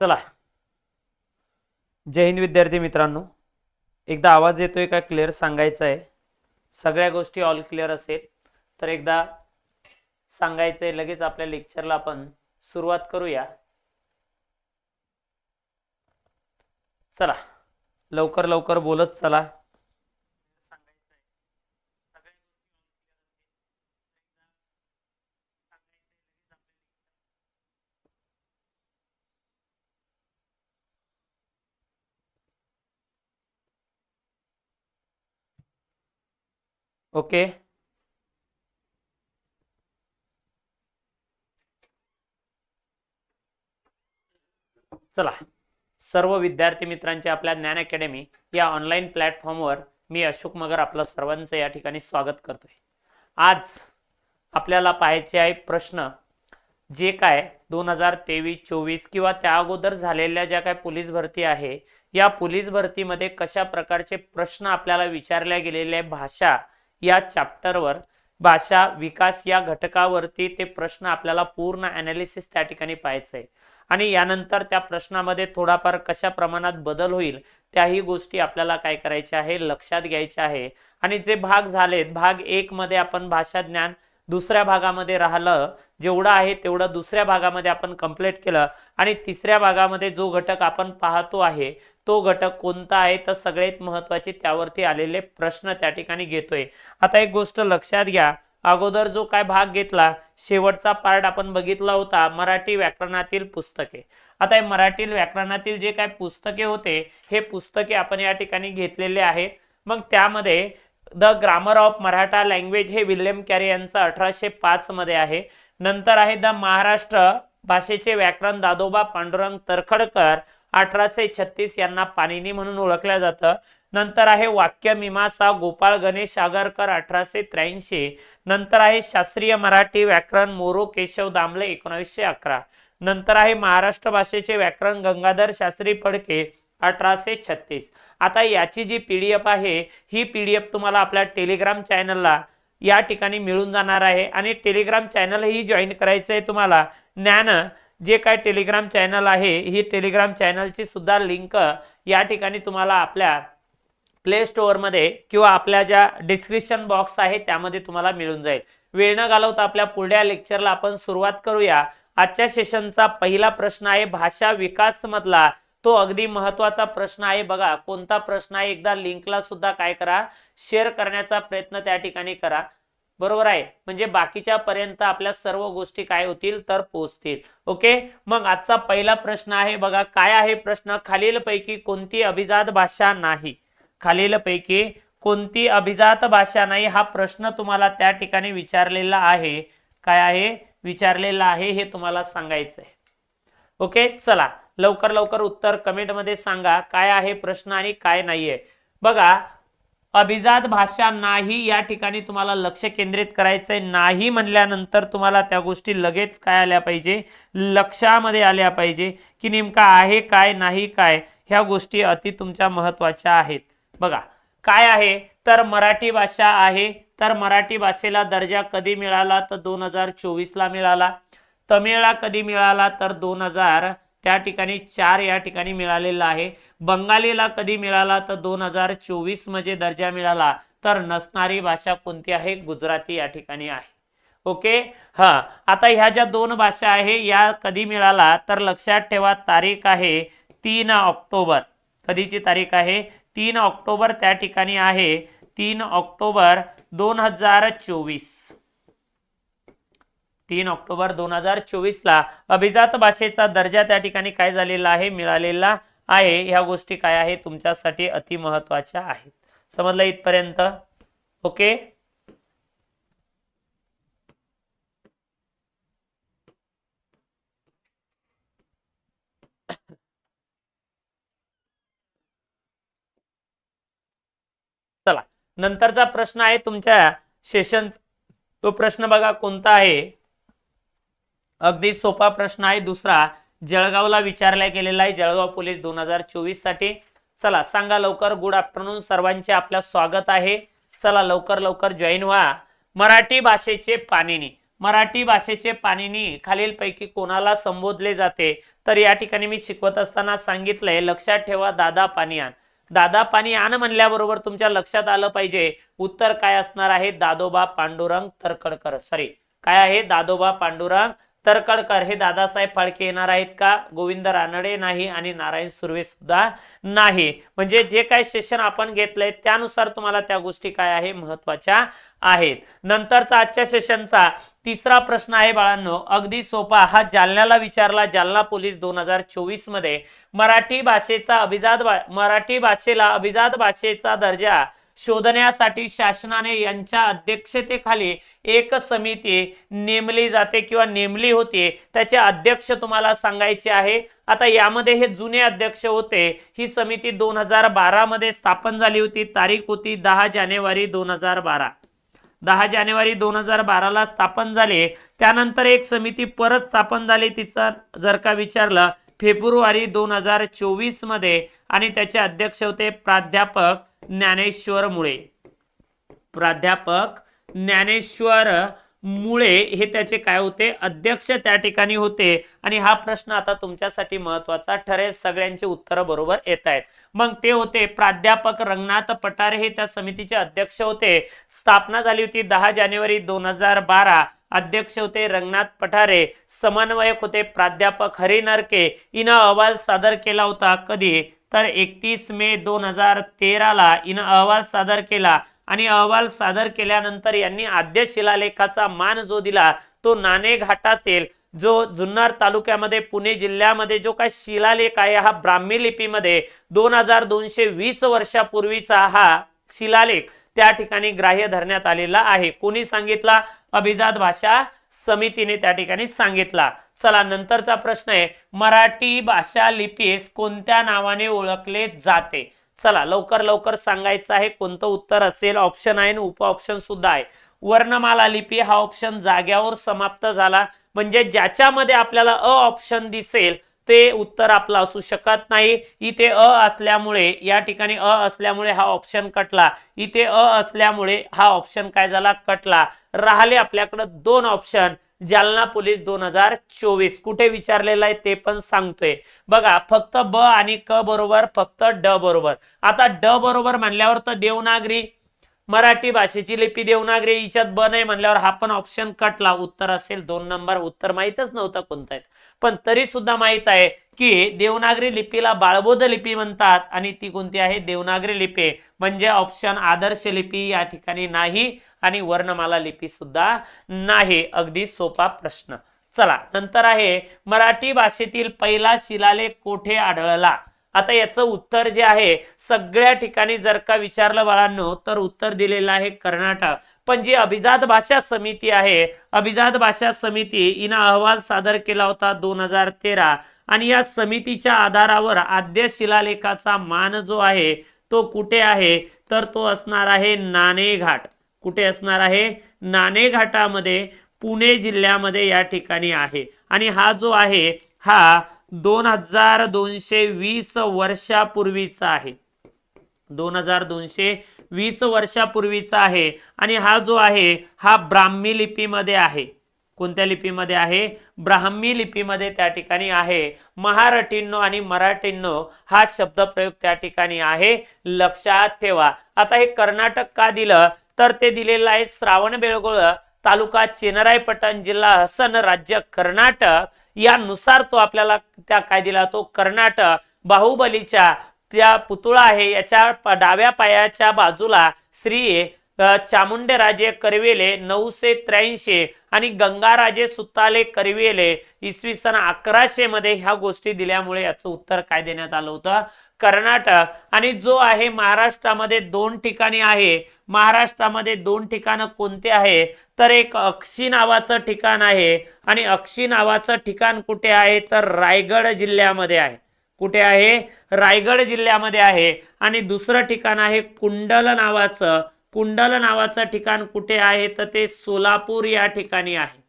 चला. जय हिंद विद्यार्थी मित्रांनो. एकदा आवाज येतोय का क्लिअर सांगायचं आहे. सगळ्या गोष्टी ऑल क्लिअर असेल. तर एकदा सांगायचंय लगेच आपल्या लेक्चरला आपण सुरुवात करूया. चला. लवकर लवकर बोलत चला. ओके चला. सर्व विद्यार्थी मित्रांचे आपल्या ज्ञान अकॅडमी या ऑनलाईन प्लॅटफॉर्मवर मी अशोक मगर आपलं सर्वांचं या ठिकाणी स्वागत करतोय. आज आपल्याला पाहायचे आहे प्रश्न जे काय दोन हजार तेवीस चोवीस किंवा त्या अगोदर झालेल्या ज्या काय पोलीस भरती आहे या पोलीस भरतीमध्ये कशा प्रकारचे प्रश्न आपल्याला विचारल्या गेलेले भाषा या चॅप्टरवर भाषा विकास या घटकावरती ते प्रश्न आपल्याला पूर्ण अनालिसिस त्या ठिकाणी पाहायचं आहे आणि यानंतर त्या प्रश्नामध्ये थोडाफार कशा प्रमाणात बदल होईल त्याही गोष्टी आपल्याला काय करायच्या आहे लक्षात घ्यायच्या आहे. आणि जे भाग झालेत भाग एक मध्ये आपण भाषा ज्ञान दुसऱ्या भागामध्ये राहिलं जेवढं आहे तेवढं दुसऱ्या भागामध्ये आपण कंप्लीट केलं. आणि तिसऱ्या भागामध्ये जो घटक आपण पाहतो आहे तो घटक कोणता आहे? तर सगळ्यात महत्त्वाचे त्यावरती आलेले प्रश्न त्या ठिकाणी घेतोय. आता एक गोष्ट लक्षात घ्या. अगोदर जो काय भाग घेतला शेवटचा पार्ट आपण बघितला होता मराठी व्याकरणातील पुस्तके. आता हे मराठी व्याकरणातील जे काय पुस्तके होते हे पुस्तके आपण या ठिकाणी घेतलेले आहेत. मग त्यामध्ये the grammar of Maratha language हे विल्यम कॅरी यांचं अठराशे पाच मध्ये आहे. नंतर आहे द महाराष्ट्र भाषेचे व्याकरण दादोबा पांडुरंग तरखडकर अठराशे छत्तीस यांना पाणिनी म्हणून ओळखलं जातं. नंतर आहे वाक्यमीमांसा गोपाळ गणेश आगरकर अठराशे त्र्याऐंशी. नंतर आहे शास्त्रीय मराठी व्याकरण मोरो केशव दामले एकोणावीसशे अकरा. नंतर आहे महाराष्ट्र भाषेचे व्याकरण गंगाधर शास्त्री फडके अठराशे छत्तीस. आता याची जी पी डी एफ आहे ही पी डी एफ तुम्हाला आपल्या टेलिग्राम चॅनलला या ठिकाणी मिळून जाणार आहे. आणि टेलिग्राम चॅनलही जॉईन करायचं आहे तुम्हाला. ज्ञान जे काय टेलिग्राम चॅनल आहे ही टेलिग्राम चॅनलची सुद्धा लिंक या ठिकाणी तुम्हाला आपल्या प्ले स्टोअरमध्ये किंवा आपल्या ज्या डिस्क्रिप्शन बॉक्स आहे त्यामध्ये तुम्हाला मिळून जाईल. वेळ न घालवता आपल्या पुढल्या लेक्चरला आपण सुरुवात करूया. आजच्या सेशनचा पहिला प्रश्न आहे भाषा विकास मधला तो अगदी महत्त्वाचा प्रश्न आहे. बघा कोणता प्रश्न आहे? एकदा लिंकला सुद्धा काय करा. शेअर करण्याचा प्रयत्न त्या ठिकाणी करा. बरोबर आहे? म्हणजे बाकीच्या पर्यंत आपल्या सर्व गोष्टी काय होतील? तर पोहोचतील. ओके? मग आजचा पहिला प्रश्न आहे बघा. काय आहे प्रश्न? खालीलपैकी कोणती अभिजात भाषा नाही? खालीलपैकी कोणती अभिजात भाषा नाही? हा प्रश्न तुम्हाला त्या ठिकाणी विचारलेला आहे. काय आहे? विचारलेला आहे हे तुम्हाला सांगायचं आहे ओके? चला. लवकर लवकर उत्तर कमेंटमध्ये सांगा. काय आहे प्रश्न आणि काय नाहीये? बघा अभिजात भाषा नाही या ठिकाणी तुम्हाला लक्ष केंद्रित करायचंय. नाही म्हणल्यानंतर तुम्हाला त्या गोष्टी लगेच काय आल्या पाहिजे? लक्षामध्ये आल्या पाहिजे की नेमका आहे काय नाही काय? ह्या गोष्टी अति तुमच्या महत्त्वाच्या आहेत. बघा काय आहे? तर मराठी भाषा आहे. तर मराठी भाषेला दर्जा कधी मिळाला? तर दोन हजार चोवीसला मिळाला. तमिळला कधी मिळाला? तर दोन हजार त्या ठिकाणी चार या ठिकाणी मिळालेला आहे. बंगालीला कधी मिळाला? तर दोन हजार चोवीसमध्ये दर्जा मिळाला. तर नसणारी भाषा कोणती आहे? गुजराती या ठिकाणी आहे. ओके? हा. आता ह्या ज्या दोन भाषा आहे या कधी मिळाला? तर लक्षात ठेवा तारीख आहे तीन ऑक्टोबर. कधीची तारीख आहे? तीन ऑक्टोबर त्या ठिकाणी आहे. तीन ऑक्टोबर दोन हजार चोवीस. तीन ऑक्टोबर दोन हजार चोवीसला अभिजात भाषेचा दर्जा त्या ठिकाणी काय झालेला आहे मिळालेला आहे? ह्या गोष्टी काय आहे तुमच्यासाठी अति महत्त्वाच्या आहेत. समजलं इथपर्यंत? ओके? चला. नंतरचा प्रश्न आहे तुमच्या सेशन तो प्रश्न बघा कोणता आहे? अगदी सोपा प्रश्न आहे. दुसरा जळगावला विचारला गेलेला आहे. जळगाव पोलीस दोन हजार चोवीससाठी. चला सांगा लवकर. गुड आफ्टरनून सर्वांचे आपल्या स्वागत आहे. चला लवकर लवकर जॉईन व्हा. मराठी भाषेचे पाणिनी. मराठी भाषेचे पाणिनी खालीलपैकी कोणाला संबोधले जाते? तर या ठिकाणी मी शिकवत असताना सांगितलंय लक्षात ठेवा दादा पानियान. दादा पाणी आण म्हणल्याबरोबर तुमच्या लक्षात आलं पाहिजे. उत्तर काय असणार आहे? दादोबा पांडुरंग तरकडकर सॉरी काय आहे? दादोबा पांडुरंग तरकडकर हे दादासाहेब फाळके येणार आहेत का? गोविंद रानडे नाही आणि नारायण सुर्वे सुद्धा नाही. म्हणजे जे काय सेशन आपण घेतलंय त्यानुसार तुम्हाला त्या गोष्टी काय आहे? महत्त्वाच्या आहेत. नंतरचा आजच्या सेशनचा तिसरा प्रश्न आहे बाळांनो. अगदी सोपा. हा जालन्याला विचारला. जालना पोलीस दोन हजार चोवीसमध्ये. मराठी भाषेचा अभिजात मराठी भाषेला अभिजात भाषेचा दर्जा शोधण्यासाठी शासनाने यांच्या अध्यक्षतेखाली एक समिती नेमली जाते किंवा नेमली होती. त्याचे अध्यक्ष तुम्हाला सांगायचे आहे. आता यामध्ये हे जुने अध्यक्ष होते. ही समिती दोन हजार बारा मध्ये स्थापन झाली होती. तारीख होती दहा जानेवारी दोन हजार बारा. दहा जानेवारी दोन हजार बाराला स्थापन झाले. त्यानंतर एक समिती परत स्थापन झाली. तिचा जर का विचारलं फेब्रुवारी दोन हजार चोवीसमध्ये आणि त्याचे अध्यक्ष होते प्राध्यापक ज्ञानेश्वर मुळे. प्राध्यापक ज्ञानेश्वर मुळे हे त्याचे काय होते? अध्यक्ष त्या ठिकाणी होते. आणि हा प्रश्न आता तुमच्यासाठी महत्त्वाचा ठरेल. सगळ्यांची उत्तर बरोबर येत आहेत. मग ते होते प्राध्यापक रंगनाथ पटारे हे त्या समितीचे अध्यक्ष होते. स्थापना झाली होती दहा जानेवारी दोन हजार बारा. अध्यक्ष होते रंगनाथ पठारे. समन्वयक होते प्राध्यापक हरिनरके. हिनं अहवाल सादर केला होता कधी? तर एकतीस मे दोन हजार तेराला इन अहवाल सादर केला आणि अहवाल सादर केल्यानंतर यांनी आद्य शिलालेखाचा मान जो दिला तो नाणे घाटातील जो जुन्नर तालुक्यामध्ये पुणे जिल्ह्यामध्ये जो काय शिलालेख आहे हा ब्राह्मी लिपीमध्ये दोन हजार दोनशे वीस वर्षापूर्वीचा हा शिलालेख त्या ठिकाणी ग्राह्य धरण्यात आलेला आहे. कोणी सांगितला? अभिजात भाषा समितीने त्या ठिकाणी सांगितला. चला नंतरचा प्रश्न आहे मराठी भाषा लिपीस कोणत्या नावाने ओळखले जाते? चला लवकर लवकर सांगायचं आहे कोणतं उत्तर असेल? ऑप्शन आहे आणि उप ऑप्शन सुद्धा आहे. वर्णमाला लिपी हा ऑप्शन जाग्यावर समाप्त झाला. म्हणजे ज्याच्यामध्ये आपल्याला अ ऑप्शन दिसेल ते उत्तर आपलं असू शकत नाही. इथे अ असल्यामुळे या ठिकाणी अ असल्यामुळे हा ऑप्शन कटला. इथे अ असल्यामुळे हा ऑप्शन काय झाला? कटला. राहिले आपल्याकडं दोन ऑप्शन जालना पोलीस दोन हजार चोवीस. कुठे विचारलेलं आहे ते पण सांगतोय. बघा फक्त ब आणि क बरोबर फक्त ड बरोबर. आता ड बरोबर म्हणल्यावर तर देवनागरी मराठी भाषेची लिपी देवनागरी हिच्यात ब नाही म्हणल्यावर हा पण ऑप्शन कटला. उत्तर असेल दोन नंबर उत्तर माहीतच नव्हतं कोणतं. पण तरी सुद्धा माहीत आहे की देवनागरी लिपीला बाळबोध लिपी म्हणतात आणि ती कोणती आहे? देवनागरी लिपी. म्हणजे ऑप्शन आदर्श लिपी या ठिकाणी नाही. आणि वर्णमाला लिपी सुद्धा नाही. अगदी सोपा प्रश्न. चला नंतर आहे मराठी भाषेतील पहिला शिलालेख कोठे आढळला? आता याचं उत्तर जे आहे सगळ्या ठिकाणी जर का विचारलं बाळांनो तर उत्तर दिलेलं आहे कर्नाटक. पण जी अभिजात भाषा समिती आहे अभिजात भाषा समिती हिनं अहवाल सादर केला होता दोन हजार तेरा. आणि या समितीच्या आधारावर आद्य शिलालेखाचा मान जो आहे तो कुठे आहे? तर तो असणार आहे नाणेघाट. कुठे असणार आहे? नाणेघाटामध्ये पुणे जिल्ह्यामध्ये या ठिकाणी आहे. आणि हा जो आहे हा दोन हजार दोनशे वीस वर्षापूर्वीचा आहे. दोन हजार दोनशे वीस वर्षापूर्वीचा आहे. आणि हा जो आहे हा ब्राह्मी लिपीमध्ये आहे. कोणत्या लिपीमध्ये आहे? ब्राह्मी लिपीमध्ये त्या ठिकाणी आहे. महारठींनो आणि मराठींनो हा शब्दप्रयोग त्या ठिकाणी आहे. लक्षात ठेवा. आता हे कर्नाटक का दिलं? तर ते दिलेलं आहे श्रावण बेळगोळ तालुका चेनरायपटण जिल्हा हसन राज्य कर्नाटक. यानुसार तो आपल्याला त्या काय दिला तो कर्नाटक बाहुबलीच्या त्या पुतळा आहे याच्या डाव्या पायाच्या बाजूला श्री अ, चामुंडेराजे करवेले नऊशे त्र्याऐंशी आणि गंगाराजे सुताले करवेले इसवी सन अकराशे मध्ये ह्या गोष्टी दिल्यामुळे याचं उत्तर काय देण्यात आलं होतं? कर्नाटक आणि जो आहे महाराष्ट्रामध्ये दोन ठिकाणी आहे. महाराष्ट्रामध्ये दोन ठिकाणं कोणते आहे? तर एक अक्षी नावाचं ठिकाण आहे आणि अक्षी नावाचं ठिकाण कुठे आहे? तर रायगड जिल्ह्यामध्ये आहे. कुठे आहे? रायगड जिल्ह्यामध्ये आहे. आणि दुसरं ठिकाण आहे कुंडल नावाचं. कुंडल नावाचं ठिकाण कुठे आहे? तर ते सोलापूर या ठिकाणी आहे.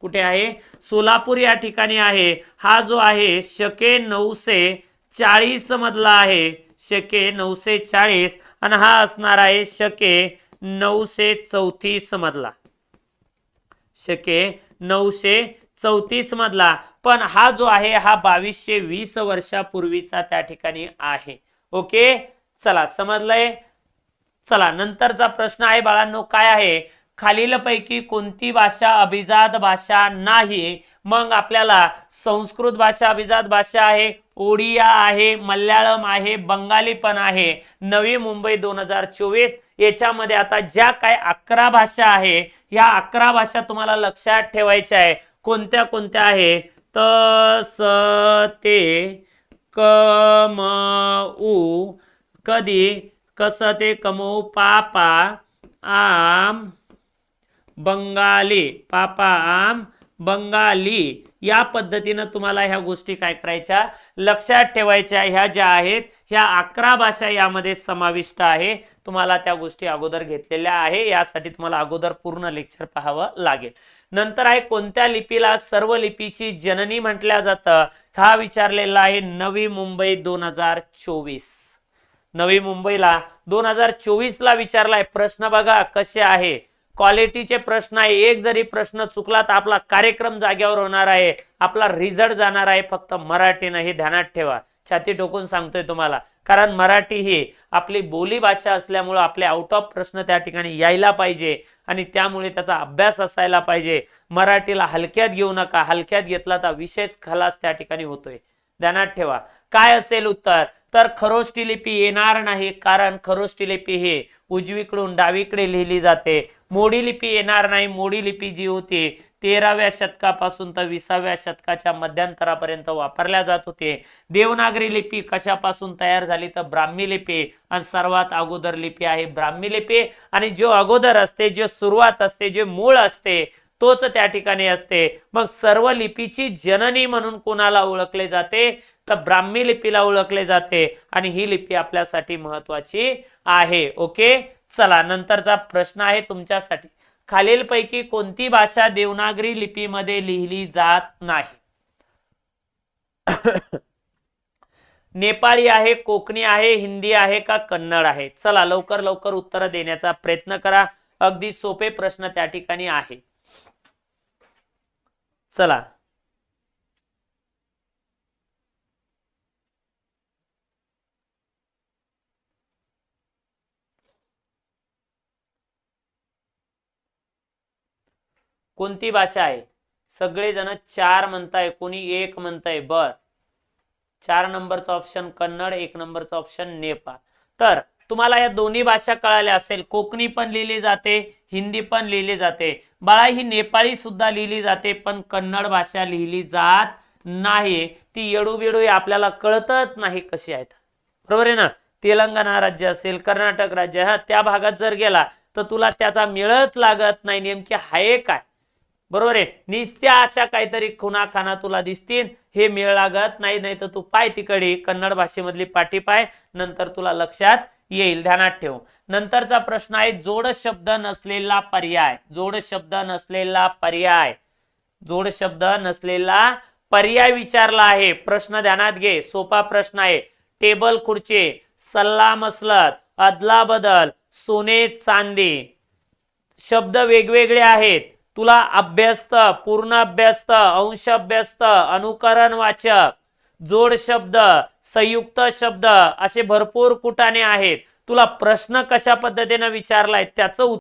कुठे आहे? सोलापूर या ठिकाणी आहे. हा जो आहे शके नऊशे चाळीस मधला आहे. शके नऊशे चाळीस आणि हा असणार आहे शके नऊशे चौतीस मधला. शके नऊशे चौतीस मधला. पण हा जो आहे हा बावीसशे वीस वर्षापूर्वीचा त्या ठिकाणी आहे. ओके? चला समजलंय? चला नंतरचा प्रश्न आहे बाळांनो काय आहे? खालीलपैकी कोणती भाषा अभिजात भाषा नाही? मग आपल्याला संस्कृत भाषा अभिजात भाषा आहे. ओडिया आहे मल्याळम आहे बंगाली पण आहे. नवी मुंबई दोन हजार चोवीस याच्यामध्ये आता ज्या काय अकरा भाषा आहे ह्या अकरा भाषा तुम्हाला लक्षात ठेवायच्या आहे. कोणत्या कोणत्या आहे? त स ते क म उ कधी कसं ते कमऊ पापा आम बंगाली पापा आम बंगाली. या पद्धतीनं तुम्हाला ह्या गोष्टी काय करायच्या? लक्षात ठेवायच्या. ह्या ज्या आहेत ह्या अकरा भाषा यामध्ये समाविष्ट आहे. तुम्हाला त्या गोष्टी अगोदर घेतलेल्या आहे. यासाठी तुम्हाला अगोदर पूर्ण लेक्चर पाहावं लागेल. नंतर आहे कोणत्या लिपीला सर्व लिपीची जननी म्हटल्या जातं? हा विचारलेला आहे नवी मुंबई दोन हजार चोवीस. नवी मुंबईला दोन हजार चोवीस ला विचारलाय. प्रश्न बघा कसे आहे? क्वालिटीचे प्रश्न आहे. एक जरी प्रश्न चुकला तर आपला कार्यक्रम जाग्यावर होणार आहे. आपला रिझल्ट जाणार आहे. फक्त मराठीनं हे ध्यानात ठेवा. छाती टोकून सांगतोय तुम्हाला. कारण मराठी ही आपली बोली भाषा असल्यामुळं आपले आउट ऑफ प्रश्न त्या ठिकाणी यायला पाहिजे. आणि त्यामुळे त्याचा अभ्यास असायला पाहिजे. मराठीला हलक्यात घेऊ नका. हलक्यात घेतला तर विषयच खलास त्या ठिकाणी होतोय. ध्यानात ठेवा. काय असेल उत्तर? तर खरोष्टी लिपी येणार नाही. कारण खरोष्टी लिपी ही उजवीकडून डावीकडे लिहिली जाते. मोडी लिपी येणार नाही. मोडी लिपी जी होती तेराव्या शतकापासून तर विसाव्या शतकाच्या मध्यंतरापर्यंत वापरल्या जात होते. देवनागरी लिपी कशापासून तयार झाली तर ब्राह्मी लिपी आणि सर्वात अगोदर लिपी आहे ब्राह्मी लिपी. आणि जो अगोदर असते जे सुरुवात असते जे मूळ असते तोच त्या ठिकाणी असते. मग सर्व लिपीची जननी म्हणून कोणाला ओळखले जाते? तर ब्राह्मी लिपीला ओळखले जाते. आणि ही लिपी आपल्यासाठी महत्वाची आहे. ओके? चला नंतरचा प्रश्न आहे तुमच्यासाठी. खालीलपैकी कोणती भाषा देवनागरी लिपीमध्ये लिहिली जात नाही? नेपाळी आहे कोकणी आहे हिंदी आहे का कन्नड आहे? चला लवकर लवकर उत्तर देण्याचा प्रयत्न करा. अगदी सोपे प्रश्न त्या ठिकाणी आहे. चला कोणती भाषा आहे? सगळेजण चार म्हणताय कोणी एक म्हणताय. बर. चार नंबरचा ऑप्शन कन्नड एक नंबरचा ऑप्शन नेपाळ. तर तुम्हाला या दोन्ही भाषा कळाल्या असेल. कोकणी पण लिहिली जाते हिंदी पण लिहिली जाते. बाळा ही नेपाळी सुद्धा लिहिली जाते पण कन्नड भाषा लिहिली जात नाही. ती येडू बेडू आपल्याला कळतच नाही कशी आहेत. बरोबर आहे ना? तेलंगणा राज्य असेल कर्नाटक राज्य हा त्या भागात जर गेला तर तुला त्याचा मिळत लागत नाही. नेमकी हाय काय? बरोबर आहे? निस्त्या अशा काहीतरी खुना खाना तुला दिसतील. हे मेळ लागत नाही नाही तर तू पाय तिकडे कन्नड भाषेमधली पाठी पाय. नंतर तुला लक्षात येईल. ध्यानात ठेव. नंतरचा प्रश्न आहे जोड शब्द नसलेला पर्याय. जोड शब्द नसलेला पर्याय. जोड शब्द नसलेला पर्याय विचारला आहे. प्रश्न ध्यानात घे. सोपा प्रश्न आहे. टेबल खुर्ची सल्ला मसलत अदला बदल सोने चांदी. शब्द वेगवेगळे आहेत. तुला अभ्यस्त पूर्ण अभ्यस्त अंश अभ्यस्त अनुकरण वाचक जोड शब्द संयुक्त शब्द असे भरपूर कुटाने आहेत. तुला प्रश्न कशा पद्धतीने विचारलाय त्याचं